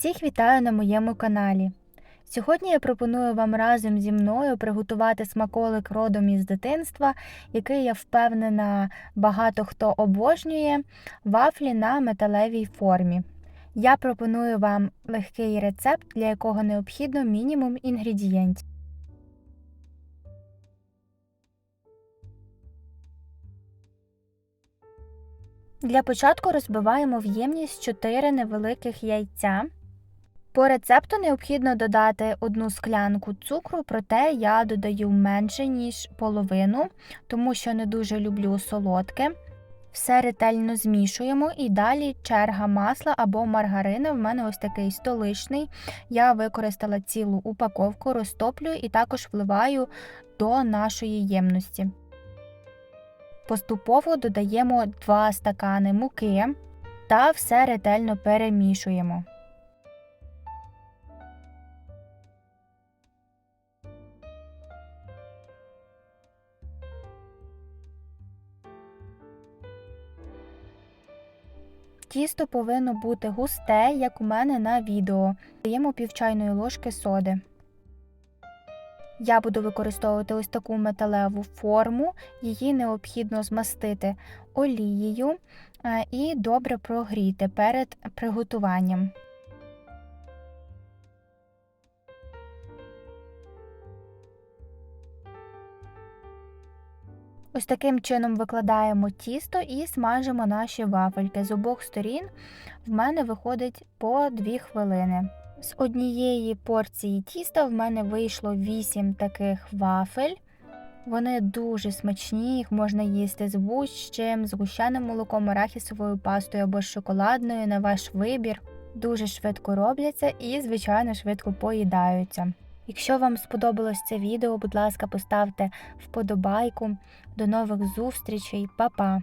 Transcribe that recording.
Всіх вітаю на моєму каналі. Сьогодні я пропоную вам разом зі мною приготувати смаколик родом із дитинства, який я впевнена багато хто обожнює вафлі на металевій формі. Я пропоную вам легкий рецепт, для якого необхідно мінімум інгредієнтів. Для початку розбиваємо в ємність 4 невеликих яйця. По рецепту необхідно додати одну склянку цукру, проте я додаю менше, ніж половину, тому що не дуже люблю солодке. Все ретельно змішуємо і далі черга масла або маргарина. В мене ось такий столичний. Я використала цілу упаковку, розтоплюю і також вливаю до нашої ємності. Поступово додаємо 2 стакани муки та все ретельно перемішуємо. Тісто повинно бути густе, як у мене на відео. Даємо пів чайної ложки соди. Я буду використовувати ось таку металеву форму, її необхідно змастити олією е, і добре прогріти перед приготуванням. Ось таким чином викладаємо тісто і смажимо наші вафельки. З обох сторін в мене виходить по 2 хвилини. З однієї порції тіста в мене вийшло 8 таких вафель. Вони дуже смачні, їх можна їсти з будь-чим, з гущаним молоком, арахісовою пастою або шоколадною на ваш вибір. Дуже швидко робляться і, звичайно, швидко поїдаються. Якщо вам сподобалось це відео, будь ласка, поставте вподобайку. До нових зустрічей, Па-па!